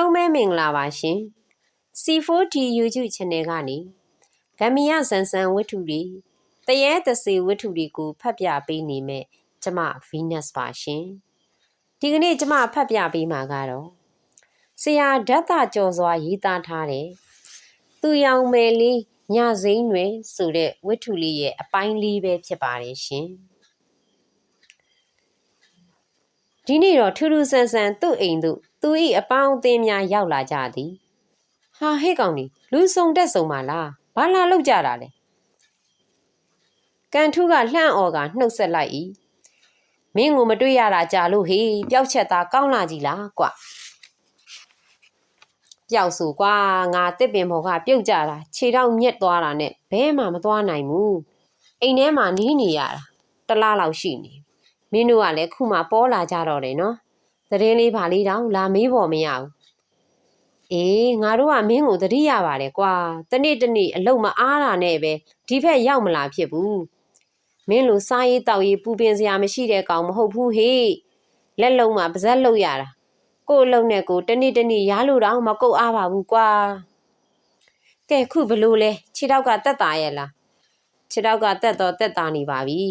လုံးပဲမင်္ဂလာပါရှင် C4T YouTube Channel ကနေဂမ်မီယာဆန်ဆန်ဝတ္ထုတွေတရေတစေဝတ္ထုတွေကိုဖတ်ပြပေးနေမဲ့ကျမ Venus ပါရှင်ဒီကနေ့ကျမဖတ်ပြပေးမှာကတော့ဆရာဓာတ်တာကျော်စွာရေးသားထားတဲ့သူရောင်မယ်လေးညစိမ့်တွေဆိုတဲ့ဝတ္ထုလေးရဲ့အပိုင်းလေးပဲဖြစ်ပါတယ်ရှင်ဒီနေ့တော့ထူးထူးဆန်းဆန်းသူ့အိမ်သို့ သူ၏အပေါင်းအသင်းများရောက်လာကြသည်ဟာဟဲ့ကောင်ဒီလူစုံတက်စုံပါလားဘာလာလောက်ကြတာလဲကန်ထူးကလှန့်အော်ကနှုတ်ဆက်လိုက်၏မင်းကိုမတွေ့ရတာကြာလို့ဟေးပျောက်ချက်သားကောင်းလာကြီးလားကွပျောက်ဆိုကွာငါတစ်ပင်ဘော်ကပြုတ်ကြတာခြေထောက်ညက်သွားတာနဲ့ဘဲမှမသွားနိုင်ဘူးအိမ်ထဲမှာနီးနေရတာတလားလောက်ရှိနေမင်းတို့ကလည်းခုမှပေါ်လာကြတော့တယ်နော် သတင်းလေးပါလေးတောင်လာမေးဖို့မရဘူးအေးငါတို့ကမင်းကိုတတိရပါတယ်ကွာတနေ့တနေ့အလုံမအားတာနဲ့ပဲဒီဘက်ရောက်မလာဖြစ်ဘူးမင်းလိုစားရေးတောက်ရေးပူပင်စရာမရှိတဲ့ကောင်မဟုတ်ဘူးဟေ့လက်လုံးမှာပါဇက်လောက်ရတာကို့အလုံးနဲ့ကိုတနေ့တနေ့ရားလို့တောင်မကုတ်အားပါဘူးကွာကဲခုဘလို့လဲခြေထောက်ကတက်တာရဲ့လားခြေထောက်ကတက်တော့တက်တာနေပါပြီ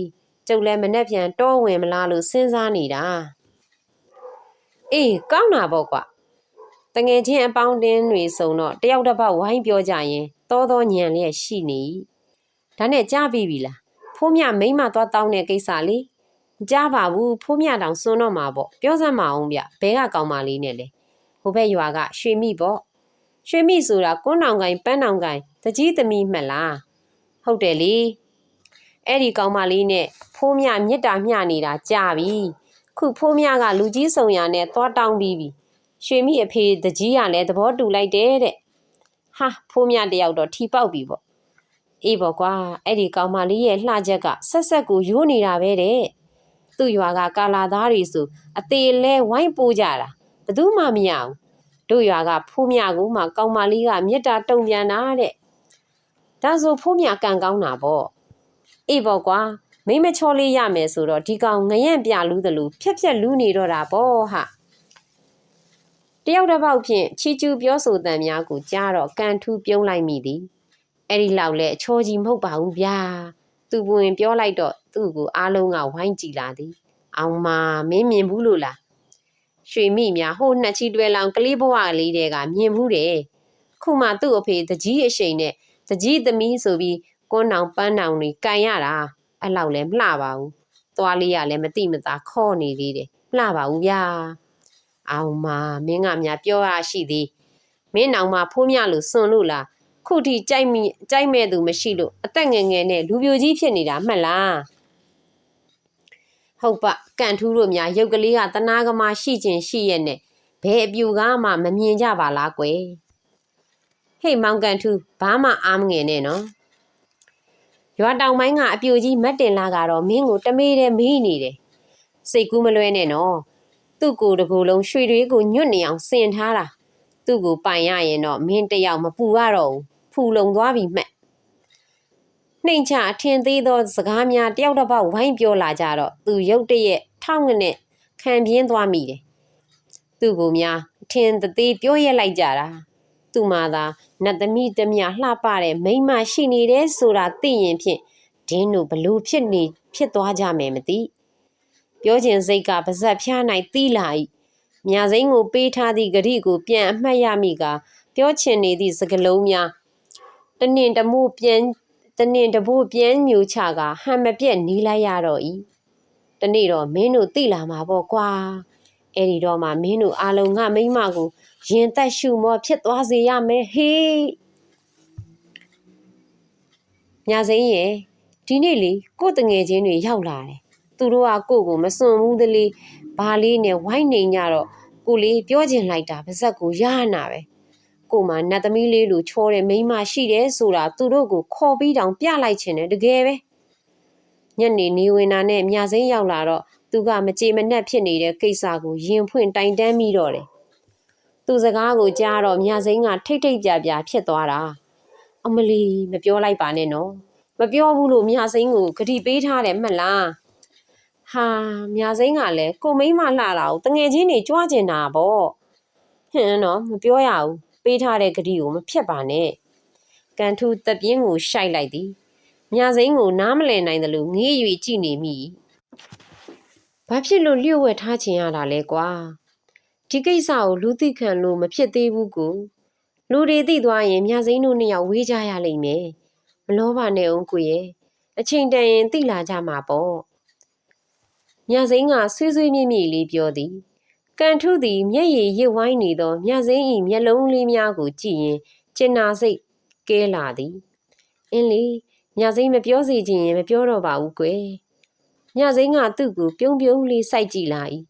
ကျုပ်လည်းမနဲ့ပြန်တောဝင်မလားလို့စဉ်းစားနေတာ အေးကောင်းတာပေါ့ကွာတငယ်ချင်းအပေါင်းတင်းတွေစုံတော့တယောက်တစ်ပတ်ဝိုင်းပြောကြရင်သောသောညံလျက်ရှိနေဒါနဲ့ကြားပြီပြီလားဖိုးမြမိမ့်မသွားတောင်းတဲ့ကိစ္စလေမကြားပါဘူးဖိုးမြတောင်စွန်းတော့မှာပေါ့ပြောစမ်းမအောင်ဗျဘဲကကောင်းပါလေးနဲ့လေဟိုဘက်ရွာကရွှေမိပေါ့ရွှေမိဆိုတာကွန်းနောင်ကိုင်ပန်းနောင်ကိုင်တကြီးသမီးမှတ်လားဟုတ်တယ်လေအဲ့ဒီကောင်မလေးနဲ့ဖိုးမြမြစ်တာမျှနေတာကြာပြီ ခုဖိုးမြကလူကြီးဆောင်ရနဲ့သွားတောင်းပြီးပြီရွှေမိအဖေတကြီးကလည်းသဘောတူလိုက်တယ်တဲ့ဟာဖိုးမြတယောက်တော့ထီပေါက်ပြီပေါ့အေးပေါ့ကွာအဲ့ဒီကောင်မလေးရဲ့လှချက်ကဆက်ဆက်ကိုရိုးနေတာပဲတဲ့သူ့ရွာကကာလာသားတွေဆိုအသေးလဲဝိုင်းပိုးကြတာဘယ်သူမှမရဘူးတို့ရွာကဖိုးမြကူမှကောင်မလေးကမြစ်တာတုံပြန်တာတဲ့ဒါဆိုဖိုးမြကန်ကောင်းတာပေါ့အေးပေါ့ကွာ မိမချောလေးရမယ်ဆိုတော့ဒီကောင်ငရက်ပြလူးတယ်လို့ဖြက်ဖြက်လူးနေတော့တာပေါ့ဟာတယောက်တစ်ပေါက်ဖြင့်ချီကျူပြောဆိုတန်များကိုကြားတော့ကန်ထူးပြုံးလိုက်မိသည်အဲ့ဒီလောက်လဲအချောကြီးမဟုတ်ပါဘူးဗျာသူပွင်ပြောလိုက်တော့သူ့ကိုအားလုံးကဝိုင်းကြည့်လာသည်အောင်မမင်းမြင်ဘူးလို့လားရွှေမိများဟိုနှစ်ချီတွဲလောင်ကလေးဘဝလေးတဲကမြင်ဘူးတယ်ခုမှသူ့အဖေတကြီးအရှိန်နဲ့တကြီးသမီးဆိုပြီးကွန်းနောင်ပန်းနောင်တွေကန်ရတာ အဲ့လောက်လဲမလှပါဘူးသွားလေးရလည်းမတိမသားခေါ့နေသေးတယ်မလှပါဘူးဗျာအောင်မမင်းကများပြောရရှိသည်မင်းနောင်မှဖိုးမြလို့စွန့်လို့လားခုထိကြိုက်မိကြိုက်မဲ့သူမရှိလို့အသက်ငယ်ငယ်နဲ့လူပြိုကြီးဖြစ်နေတာမှတ်လားဟုတ်ပကန်ထူးတို့များရုပ်ကလေးကတနာကမရှိခြင်းရှိရဲ့နဲ့ဘယ်အပြူကားမှမမြင်ကြပါလားကွယ်ဟေ့မောင်ကန်ထူးဘာမှအားမငယ်နဲ့နော် ရွာတောင်ပိုင်းကအပြူကြီးမတ်တင်လာကတော့မင်းကိုတမေးတဲ့မေးနေတယ်စိတ်ကူးမလွဲနဲ့နော်သူ့ကိုယ်တကူလုံးရွှေတွေကိုညွတ်နေအောင်ဆင်ထားတာသူ့ကိုပိုင်ရရင်တော့မင်းတယောက်မပူရတော့ဘူးဖူလုံသွားပြီမှတ်နှိမ်ချအထင်သေးသောစကားများတယောက်တစ်ပေါက်ဝိုင်းပြောလာကြတော့သူရုတ်တရက်ထောက်ငနဲ့ခံပြင်းသွားမိတယ်သူ့ကိုများအထင်သေးပြောရက်လိုက်ကြတာ သူမှသာနတ်သမီးတမလှပတဲ့မိန်းမရှိနေတယ်ဆိုတာသိရင်ဖြင့်ဒင်းတို့ဘလို့ဖြစ်နေဖြစ်သွားကြမယ်မသိပြောခြင်းစိတ်ကပါဇက်ဖျားနိုင်သီးလာ၏မြာစိမ့်ကိုပေးထားသည့်ဂရိကိုပြန်အမှတ်ရမိကပြောချင်နေသည့်စကလုံးများတနင်တမှုပြန်တနင်တဖို့ပြန်မြူချကဟန်မပြက်နီးလိုက်ရတော့ဤတနေ့တော့မင်းတို့သိလာမှာပေါ့ကွာ အဲ့ဒီတော့မှမင်းတို့အားလုံးငါမိမကိုရင်သက်ရှုမောဖြစ်သွားစေရမယ်ဟေးညာစိမ့်ရဲ့ဒီနေ့လေကို့တငယ်ချင်းတွေရောက်လာတယ်သူတို့ကကို့ကိုမစွန်ဘူးတလေဘာလေးနဲ့ဝိုင်းနေကြတော့ကိုလေးပြောချင်လိုက်တာပါဇက်ကိုရဟနာပဲကိုမှနတ်သမီးလေးလိုချောတဲ့မိန်းမရှိတယ်ဆိုတာသူတို့ကိုခေါ်ပြီးတောင်ပြလိုက်ချင်တယ်တကယ်ပဲညနေနေဝင်တာနဲ့မြစိမ့်ရောက်လာတော့ သူကမကြေမနက်ဖြစ်နေတဲ့ကိစ္စကိုရင်ဖွင့်တိုင်တန်းပြီးတော့တယ်သူစကားကိုကြားတော့မြစိမ့်ကထိတ်ထိတ်ပြပြဖြစ်သွားတာအမလီမပြောလိုက်ပါနဲ့နော်မပြောဘူးလို့မြစိမ့်ကိုဂတိပေးထားတယ်မှတ်လားဟာမြစိမ့်ကလည်းကိုမိမလှလာကိုတငယ်ချင်းတွေကြွားကျင်တာပေါ့ဟင်းတော့မပြောရဘူးပေးထားတဲ့ဂတိကိုမဖြတ်ပါနဲ့ကန်ထူးတပြင်းကိုရှိုက်လိုက်သည်မြစိမ်းကိုနားမလည်နိုင်တယ်လို့ငေး၍ကြည့်နေမိ ဘာဖြစ်လို့လျှို့ဝှက်ထားချင်ရတာလဲကွာဒီကိစ္စကိုလူသိခံလို့မဖြစ်သေးဘူးကိုလူတွေသိသွားရင်မြစိမ်းတို့နှစ်ယောက်ဝေးကြရလိမ့်မယ်မလောပါနဲ့အောင်ကိုရဲ့အချိန်တန်ရင်သိလာကြမှာပေါ့မြစိမ်းကဆွေးဆွေးမြင့်မြင့်လေးပြောသည်ကန်ထုသည်မျက်ရည်ရစ်ဝိုင်းနေသောမြစိမ်း၏မျက်လုံးလေးများကိုကြည့်ရင်ကျင်နာစိတ်ကဲလာသည်အင်းလီမြစိမ်းမပြောစီခြင်းရင်မပြောတော့ပါဘူးကွယ် မြစိမ်းကသူ့ကိုပြုံးပြုံးလေးစိုက်ကြည့်လာ၏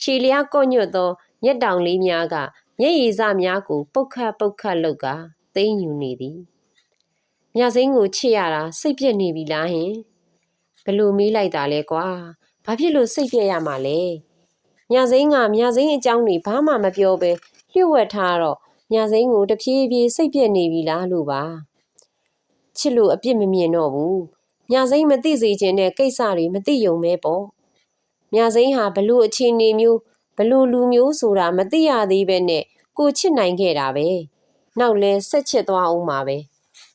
ရှည်လျားကော့ညွတ်သောမျက်တောင်လေးများကမျက်ရည်စများကို ပုတ်ခတ်ပုတ်ခတ်လောက်ကသိမ့်ယူနေသည်မြစိမ်းကိုချစ်ရတာစိတ်ပြက်နေပြီလားဟင်ဘလို့မေးလိုက်တာလဲကွာဘာဖြစ်လို့စိတ်ပြက်ရမှာလဲညစိမ်းကညစိမ်းအကြောင်းတွေဘာမှမပြောဘဲလျှို့ဝှက်ထားတော့ညစိမ်းကိုတဖြည်းဖြည်းစိတ်ပြက်နေပြီလားလို့ပါချစ်လို့အပြစ်မမြင်တော့ဘူး ညစိမ်းမသိစေခြင်းတဲ့ကိစ္စတွေမသိယုံမဲပေါ့ညစိမ်းဟာဘလို့အခြေအနေမျိုးဘလို့လူမျိုးဆိုတာမသိရသေးပဲနဲ့ကိုချစ်နိုင်ခဲ့တာပဲနောက်လဲဆက်ချစ်သွားအောင်ပါပဲ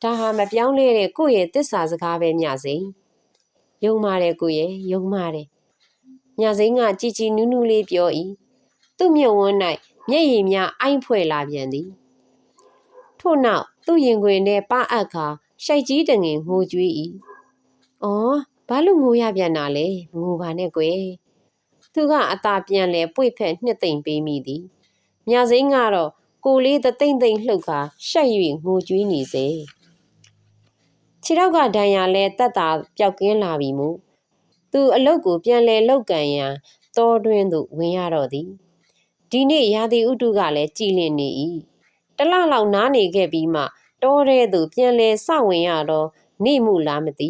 ဒါဟာမပြောင်းလဲတဲ့ကိုယ့်ရဲ့တစ္ဆာစကားပဲညစိမ်းယုံပါတယ်ကိုရဲ့ယုံပါတယ်ညစိမ်းကကြည်ကြည်နူးနူးလေးပြော၏သူ့မျက်ဝန်း၌မျက်ရည်များအိုင်းဖွဲ့လာပြန်သည်ထို့နောက်သူ့ရင်ခွင်ထဲပအပ်ခါရှိုက်ကြီးတငင်ငိုကြွေး၏ အော်ဘာလို့ငိုရပြန်တာလဲမငိုပါနဲ့ကွယ်သူကအသာပြန်လဲပွေဖက်နှစ်သိမ့်ပေးမိသည်ညစိမ်းကတော့ကိုလေးသသိမ့်သိမ့်လှုပ်ခါရှက်၍ငိုကြွေးနေစေခြေထောက်ကဒဏ်ရာလဲတက်တာပျောက်ကင်းလာပြီမို့သူအလုတ်ကိုပြန်လဲလုတ်ကန်ရန်တောတွင်းသို့ဝင်ရတော့သည်ဒီနေ့ရာသီဥတုကလည်းကြည်လင်နေ၏တလလောက်နားနေခဲ့ပြီးမှတောထဲသို့ပြန်လဲစဝင်ရတော့နေမှုလားမသိ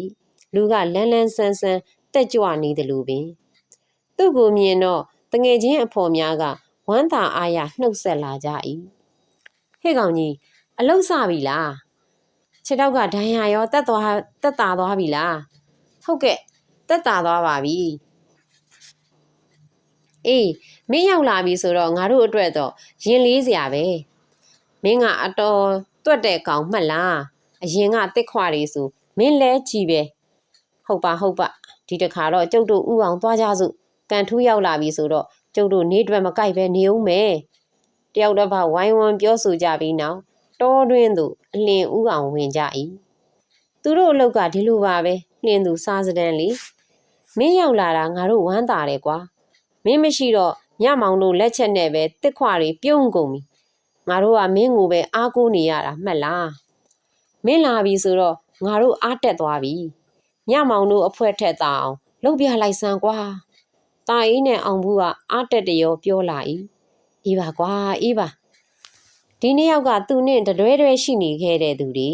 လူကလန်းလန်းဆန်းဆန်းတက်ကြွနေတယ်လို့ပင်သူ့ကိုမြင်တော့တငယ်ချင်းအဖော်များကဝမ်းသာအားရနှုတ်ဆက်လာကြ၏ဟဲ့ကောင်ကြီးအလုတ်စပြီလားခြေထောက်ကဒဏ်ရာရောတက်သွားတက်တာသွားပြီလားဟုတ်ကဲ့တက်တာသွားပါပြီအေးမင်းရောက်လာပြီဆိုတော့ငါတို့အတွက်တော့ရင်လေးစရာပဲမင်းကအတော်တွတ်တဲ့ကောင်မှတ်လားအရင်ကတစ်ခွာတွေဆိုမင်းလဲကြည့်ပဲ ဟုတ်ပါဟုတ်ပါဒီတခါတော့ကျုပ်တို့ဥအောင်သွားကြစို့ကန်ထူးရောက်လာပြီဆိုတော့ကျုပ်တို့နေတွက်မကိုက်ပဲနေဦးမယ်တယောက်တစ်ပတ်ဝိုင်းဝန်းပြောဆိုကြပြီးနောက်တောတွင်းသို့အလင်းဥအောင်ဝင်ကြ၏သူတို့အလောက်ကဒီလိုပါပဲနှင်းသူစားစဒန်းလေးမင်းရောက်လာတာငါတို့ဝမ်းသာတယ်ကွာမင်းမရှိတော့ညမောင်တို့လက်ချက်နဲ့ပဲတစ်ခွတွေပြုံးကုန်ပြီငါတို့ကမင်းကိုပဲအားကိုးနေရတာမှတ်လားမင်းလာပြီဆိုတော့ငါတို့အားတက်သွားပြီ ညမောင်တို့အဖွဲထက်တာအောင်လှုပ်ပြလိုက်စမ်းကွာတာအေးနဲ့အောင်ဘူးကအားတက်တရောပြောလာ၏အေးပါကွာအေးပါဒီနေ့ယောက်ကသူနဲ့တတွဲတွဲရှိနေခဲ့တဲ့သူတွေ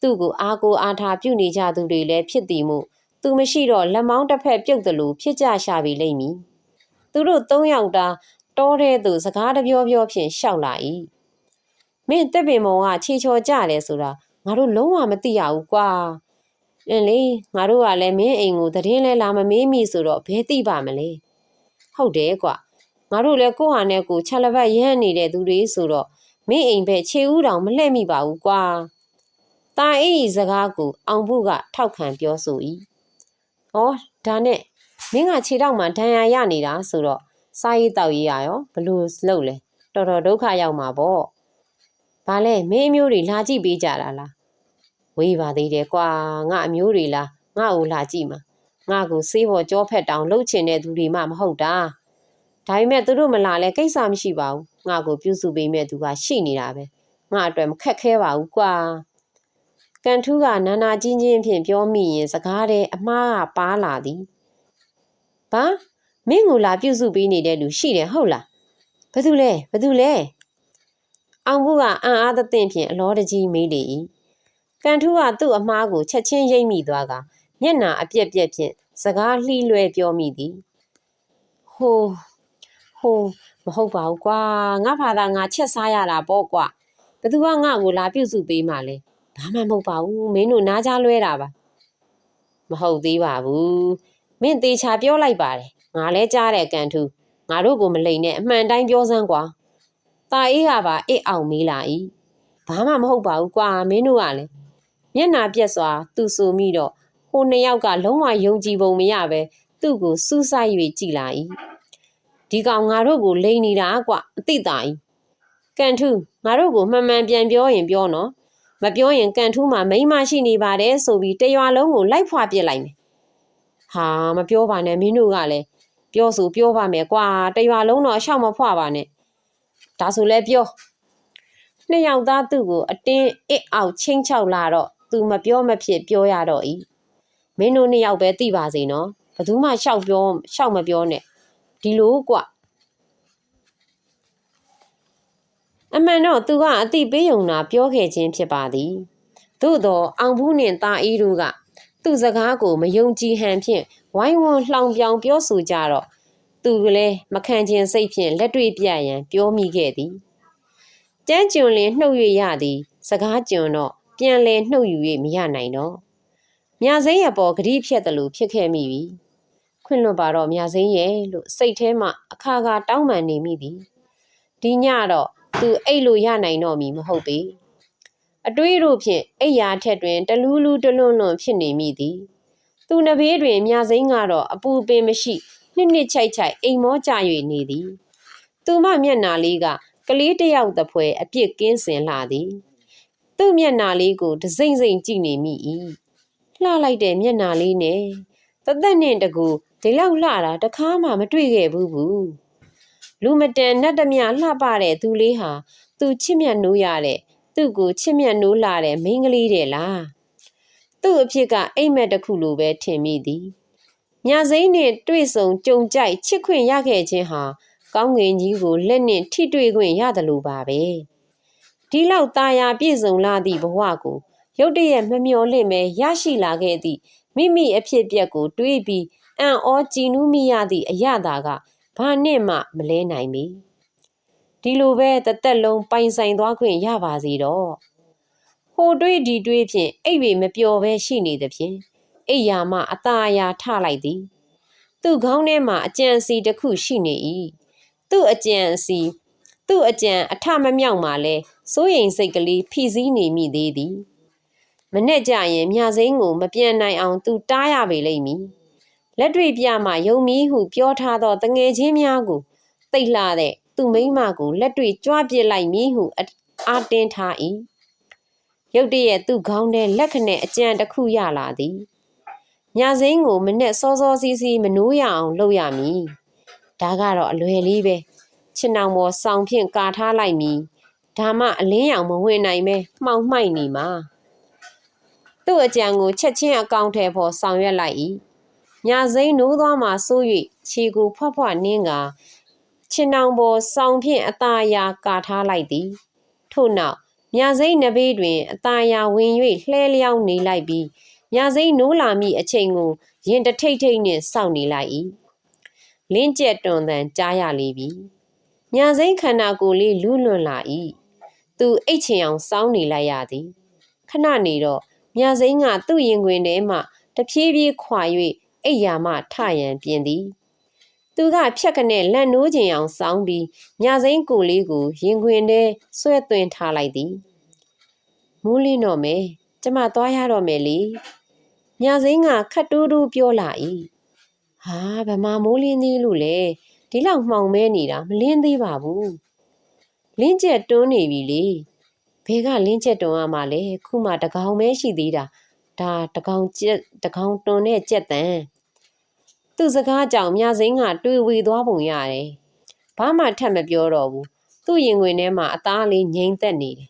သူ့ကိုအားကိုးအားထားပြုနေကြသူတွေလည်းဖြစ်သည်မို့သူမရှိတော့လက်မောင်းတစ်ဖက်ပြုတ်တယ်လို့ဖြစ်ကြရှာပြီလိမ့်မည်သူတို့သုံးယောက်တာတောထဲသို့စကားတပြောပြောဖြင့်ရှောက်လာ၏မင်းတက်ပင်မောင်ကခြေချော်ကြတယ်ဆိုတာငါတို့လုံးဝမသိရဘူးကွာ အင်းလေငါတို့ကလည်းမင်းအိမ်ကိုသတင်းလဲလာမမေးမိဆိုတော့ဘယ်သိပါမလဲဟုတ်တယ်ကွာငါတို့လည်းကိုဟာနဲ့ကိုချက်လက်ပတ်ရမ်းနေတဲ့သူတွေဆိုတော့မင်းအိမ်ဘက်ခြေဦးတောင်မလှည့်မိပါဘူးကွာတာအေးစကားကိုအောင်ဖို့ကထောက်ခံပြောဆို၏။ဩဒါနဲ့မင်းကခြေထောက်မှာဒဏ်ရာရနေတာဆိုတော့စားရေးတောက်ရေးရရောဘလို့လုပ်လဲတော်တော်ဒုက္ခရောက်မှာပေါ့။ဘာလဲမင်းအမျိုးတွေလာကြည့်ပေးကြတာလား။ ဝေးပါသေးတယ်ကွာငါအမျိုးတွေလားငါ့ကိုလာကြည့်မှာငါကိုစေးပေါ်ကြောဖက်တောင်လှုပ်ချင်တဲ့သူတွေမှမဟုတ်တာ။ဒါပေမဲ့သူတို့မလာလဲကိစ္စမရှိပါဘူး။ငါကိုပြုစုပေးမဲ့သူကရှိနေတာပဲ။ငါအတွက်မခက်ခဲပါဘူးကွာ။ကန်ထူးကနာနာချင်းချင်းဖြင့်ပြောမိရင်စကားတဲ့အမှားကပါလာသည်။ဘာမင်းကိုလာပြုစုပေးနေတဲ့လူရှိတယ်ဟုတ်လား။ဘသူလဲဘသူလဲ။အောင်ဘူးကအံ့အားသသင့်ဖြင့်အလောတကြီးမေးလေ၏။ ကန်ထူးကသူ့အမှားကိုချက်ချင်းရိပ်မိသွားကမျက်နာအပြက်ပြက်ဖြင့်စကားလှီးလွဲပြောမိသည်။ဟိုဟိုမဟုတ်ပါဘူးကွာငါဘာသာငါချက်စားရတာပေါ့ကွာဘသူကငါ့ကိုလာပြုစုပေးမှလဲဘာမှမဟုတ်ပါဘူးမင်းတို့နားကြလွဲတာပါမဟုတ်သေးပါဘူးမင်းသေးချာပြောလိုက်ပါတယ်ငါလဲကြားတဲ့ကန်ထူးငါတို့ကိုမလိန်နဲ့အမှန်တိုင်းပြောစမ်းကွာตาအေးကပါအစ်အောင်မေးလာ၏ဘာမှမဟုတ်ပါဘူးကွာမင်းတို့ကလည်း မျက်နာပြက်စွာ သူ့ဆိုမိတော့ဟိုနှစ်ယောက်ကလုံးဝယုံကြည်ပုံမရပဲသူ့ကိုစူးစိုက်၍ကြည်လာ၏ဒီကောင်ငါတို့ကိုလိန်နေတာကွအသိတာ၏ကန်ထူးငါတို့ကိုမှန်မှန်ပြန်ပြောရင်ပြောနော်မပြောရင်ကန်ထူးမှာမိန်းမရှိနေပါတယ်ဆိုပြီးတရွာလုံးကိုလိုက်ဖွာပြစ်လိုက်မယ်ဟာမပြောပါနဲ့မင်းတို့ကလည်းပြောဆိုပြောပါမယ်ကွာတရွာလုံးတော့ရှောက်မဖွာပါနဲ့ဒါဆိုလဲပြောနှစ်ယောက်သားသူ့ကိုအတင်းအစ်အောင်ချင်းချောက်လာတော့ သူမပြောမဖြစ်ပြောရတော့၏မင်းတို့နှစ်ယောက်ပဲသိပါစေနော်ဘယ်သူမှရှောက်ပြောရှောက်မပြောနဲ့ဒီလိုကွအမှန်တော့သူကအတိပေးယုံတာပြောခဲ့ခြင်းဖြစ်ပါသည်သို့တော့အောင်ဘူးနှင့်တာအီးတို့ကသူ့စကားကိုမယုံကြည်ဟန်ဖြင့်ဝိုင်းဝန်းလှောင်ပြောင်ပြောဆိုကြတော့သူကလည်းမခံခြင်းစိတ်ဖြင့်လက်တွေ့ပြရန်ပြောမိခဲ့သည်ကျန်းကျွန်းလင်နှုတ်၍ရသည် စကားကျွန်းတော့ ပြန်လဲနှုတ်ယူ၍မရနိုင်တော့မြစိမ့်ရပေါ်ဂတိဖြတ်တယ်လို့ဖြစ်ခဲ့မိပြီခွင့်လွတ်ပါတော့မြစိမ့်ရဲ့လို့စိတ်ထဲမှအခါခါတောင်းပန်နေမိသည်ဒီညတော့သူအိတ်လို့ရနိုင်တော့မည်မဟုတ်ပေအတွေးတို့ဖြင့်အိယာထက်တွင်တလူးလူးတလွန်းလွန်းဖြစ်နေမိသည်သူနဘေးတွင်မြစိမ့်ကတော့အပူပင်မရှိနှစ်နှစ်ချိုက်ချိုက်အိမ်မောကြ၍နေသည်သူမမျက်နာလေးကကလေးတစ်ယောက်တစ်ဖွဲအပြစ်ကင်းစင်လာသည် သူ့မျက်နာလေးကိုဒစိမ့်စိမ့်ကြည့်နေမိ၏လှလိုက်တဲ့မျက်နာလေးနဲ့တသက်နဲ့တကူဒီလောက်လှတာတခါမှမတွေ့ခဲ့ဘူးဘူးလူမတန်နတ်တမြလှပတဲ့သူလေးဟာသူချစ်မြတ်နိုးရတဲ့သူ့ကိုချစ်မြတ်နိုးလာတဲ့မိန်းကလေးတဲ့လားသူ့အဖြစ်ကအိမ်မက်တစ်ခုလိုပဲထင်မိသည်မြစိမ့်နဲ့တွေ့ဆုံကြုံကြိုက်ချစ်ခွင့်ရခဲ့ခြင်းဟာကောင်းငင်ကြီးကိုလက်နှင့်ထိတွေ့ခွင့်ရတယ်လို့ပါပဲ ဒီလောက်ตาယာပြည့်စုံလာသည့်ဘဝကို ရုတ်တရက်မမျော်လင့်ပဲရရှိလာခဲ့သည့်မိမိအဖြစ်အပျက်ကို တွေးပြီးအံ့ဩကြည်နူးမိရသည့်အရသာကဘာနဲ့မှမလဲနိုင်ပေဒီလိုပဲတသက်လုံးပိုင်ဆိုင်သွားခွင့်ရပါစေတော့ဟိုတွေးဒီတွေးဖြင့်အိပ်ပေမပျော်ပဲရှိနေသဖြင့်အိယာမအตาအယာထလိုက်သည် သူ့ခေါင်းထဲမှာအကြံစီတစ်ခုရှိနေ၏သူ့အကြံစီ သူ့အကြံအထမမြောက်မှလဲစိုးရိမ်စိတ်ကလေးဖိစီးနေမိသေးသည်မနဲ့ကြရင်မြစိမ့်ကိုမပြန်နိုင်အောင်သူတားရပေလိမ့်မည်လက်တွေ့ပြမှယုံမီဟုပြောထားသောတငယ်ချင်းများကိုတိတ်လှတဲ့သူမိမကိုလက်တွေ့ကြွပစ်လိုက်မည်ဟုအားတင်းထား၏ရုတ်တရက်သူ့ခေါင်းထဲလက်ခနဲ့အကြံတစ်ခုရလာသည်ညစိမ့်ကိုမနဲ့စောစောစီးစီးမနိုးရအောင်လုပ်ရမည်ဒါကတော့အလွယ်လေးပဲ ချင်အောင်ပေါ်ဆောင်ဖြင့်ကာထားလိုက်မည်ဒါမှအလင်းရောင်မဝင်နိုင်ပဲမှောင်မှိုက်နေမှာသူ့အကြံကိုချက်ချင်းအကောင့်ထဲပေါ်ဆောင်ရွက်လိုက်၏ညာစိမ့်နိုးသွားမှဆိုး၍ခြေကိုဖွက်ဖွက်နင်းကချင်အောင်ပေါ်ဆောင်ဖြင့်အသာယာကာထားလိုက်သည်ထို့နောက်မြစိမ့်နဘေးတွင်အသာယာဝင်၍လှဲလျောင်းနေလိုက်ပြီးမြစိမ့်နိုးလာမိအချိန်ကိုရင်တထိတ်ထိတ်နှင့်စောင့်နေလိုက်၏လင်းကျက်တွန်တန်ကြားရလေပြီ။ မြစိမ့်ခန္ဓာကိုယ်လေးလူးလွန်လာ၏သူအိတ်ချင်အောင်စောင်းနေလိုက်ရသည်ခဏနေတော့မြစိမ့်ကသူ့ရင်ခွင်ထဲမှတဖြည်းဖြည်းခွာ၍အိယာမှထရန်ပြင်သည်သူကဖြက်ကနဲ့လက်နိုးကျင်အောင်စောင်းပြီးညစိမ့်ကိုလေးကိုရင်ခွင်ထဲဆွဲသွင်းထားလိုက်သည်မိုးလင်းတော့မယ်ကျမသွားရတော့မယ်လေညစိမ့်ကခတ်တူးတူးပြောလာ၏ဟာဗမာမိုးလင်းသေးလို့လေ ဒီလောက်မှောင်မဲနေတာမလင်းသေးပါဘူးလင်းကျက်တွန်းနေပြီလေဘဲကလင်းကျက်တွန်းရမှာလဲခုမှတကောင်မဲရှိသေးတာဒါတကောင်ကျက်တကောင်တွန်းတဲ့ကျက်တန်သူ့စကားကြောင့်မြစိမ့်ကတွေးဝေသွားပုံရတယ်ဘာမှထပ်မပြောတော့ဘူးသူ့ရင်ခွင်ထဲမှာအသားလေးငိမ့်သက်နေတယ်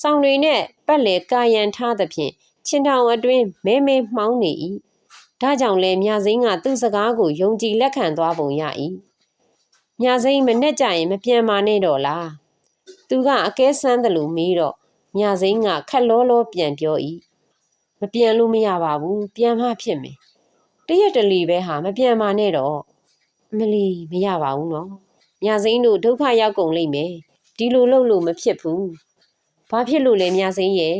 ဆောင်းတွေနဲ့ပတ်လေကာယံထားသဖြင့်ချင်းတောင်အတွင်းမဲမဲမှောင်းနေ၏ဒါကြောင့်လဲမြစိမ့်ကသူ့စကားကိုယုံကြည်လက်ခံသွားပုံရ၏ မြစိမ့်မနဲ့ကြရင်မပြန်ပါနဲ့တော့လားသူကအကဲဆန်းတယ်လို့မေးတော့မြစိမ့်ကခက်လောလောပြန်ပြော၏မပြန်လို့မရပါဘူးပြန်မှဖြစ်မယ်တရက်တလီပဲဟာမပြန်ပါနဲ့တော့အမလီမရပါဘူးနော်ညစိမ့်တို့ဒုက္ခရောက်ကုန်လိမ့်မယ်ဒီလိုလုပ်လို့မဖြစ်ဘူးဘာဖြစ်လို့လဲညစိမ့်ရဲ့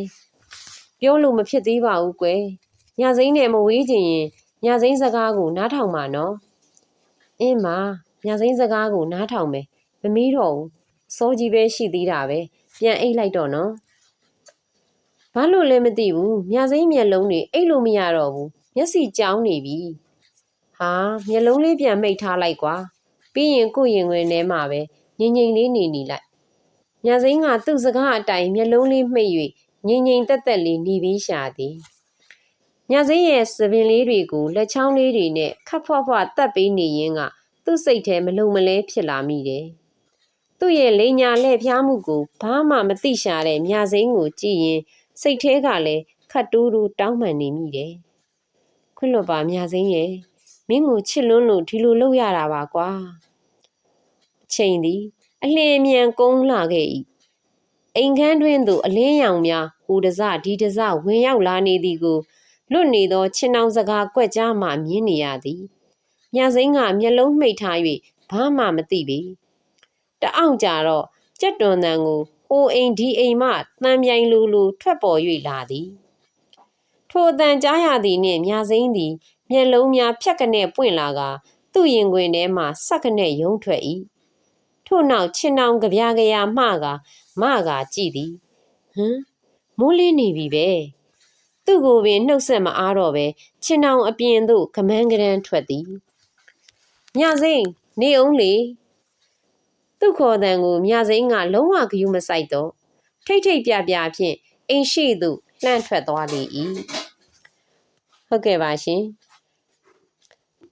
ပြောလို့မဖြစ်သေးပါဘူးကွယ်ညစိမ့်နဲ့မဝေးချင်ရင်ညစိမ့်စကားကိုနားထောင်ပါနော်အင်းမ ညစိမ့်စကားကိုနားထောင်မယ်မမီးတော့ဘူးစောကြီးပဲရှိသေးတာပဲပြန်အိတ်လိုက်တော့နော်ဘာလို့လဲမသိဘူးမြစိမ့်မျက်လုံးတွေအိတ်လို့မရတော့ဘူးမျက်စိကြောင်းနေပြီဟာမျက်လုံးလေးပြန်မိတ်ထားလိုက်ကွာပြီးရင်ကိုယ့်ရင်ဝင်ထဲမှာပဲငြိမ်ငြိမ်လေးနေနေလိုက်မြစိမ့်ကသူ့စကားအတိုင်းမျက်လုံးလေးမှိတ်၍ငြိမ်ငြိမ်သက်သက်လေးနေပြီးရှာသည်မြစိမ့်ရဲ့စပင်လေးတွေကိုလက်ချောင်းလေးတွေနဲ့ခပ်ဖွားဖွားတက်ပေးနေရင်းက သူ့စိတ်ထဲမလုံမလဲဖြစ်လာမိတယ်သူ့ရဲ့လိန်ညာလက်ဖျားမှုကိုဘာမှမသိရှာတဲ့မြစိမ့်ကိုကြည့်ရင် စိတ်ထဲကလည်းခတ်တူးတူးတောင်းပန်နေမိတယ်။ခွင့်လွတ်ပါမြစိမ့်ရဲ့မင်းကိုချစ်လွန်းလို့ဒီလိုလုပ်ရတာပါကွာ။အချိန်သည်အလင်းအမြန်ကုန်းလာခဲ့၏။အိမ်ခန်းတွင်သို့အလင်းရောင်များဟိုတစဒီတစဝင်ရောက်လာနေသည်ကိုလွတ်နေသောချင်းနှောင်စကားကွက်ကြားမှမြင်နေရသည်။ မြစိမ့်ကမျက်လုံးမှိတ်ထား၍ဘာမှမသိပေ။တအောင်ကြတော့ကြက်တွန်တန်ကိုဟိုအိမ်ဒီအိမ်မှတန်မြိုင်လူလူထွက်ပေါ်၍လာသည်ထိုအတန်ကြားရသည်နှင့်မြစိမ့်သည် မျက်လုံးများဖြတ်ကနေပွင့်လာကသူ့ရင်ခွင်ထဲမှဆက်ကနဲ့ယုံထွက်၏ထို့နောက်ချင်နောင်ကြပြားကြရာမှကမကကြည့်သည်ဟမ်မိုးလင်းနေပြီပဲသူ့ကိုပင်နှုတ်ဆက်မအားတော့ပဲချင်နောင်အပြင်သို့ကမန်းကရန်ထွက်သည် မြစိမ့်နေအောင်လေသူ့ခေါ်တန်ကိုမြစိမ့်ကလုံးဝဂယုမဆိုင်တော့ထိတ်ထိတ်ပြပြဖြင့်အိမ်ရှိသို့လှမ်းထွက်သွားလေ၏ဟုတ်ကဲ့ပါရှင်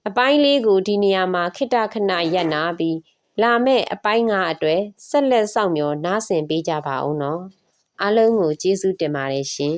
အပိုင်းလေးကိုဒီနေရာမှာခိတခဏရပ်နာပြီးလာမဲ့အပိုင်းငါအတွက်ဆက်လက်စောင့်မျှော်နားဆင်ပေးကြပါဦးနော်အားလုံးကိုကျေးဇူးတင်ပါတယ်ရှင်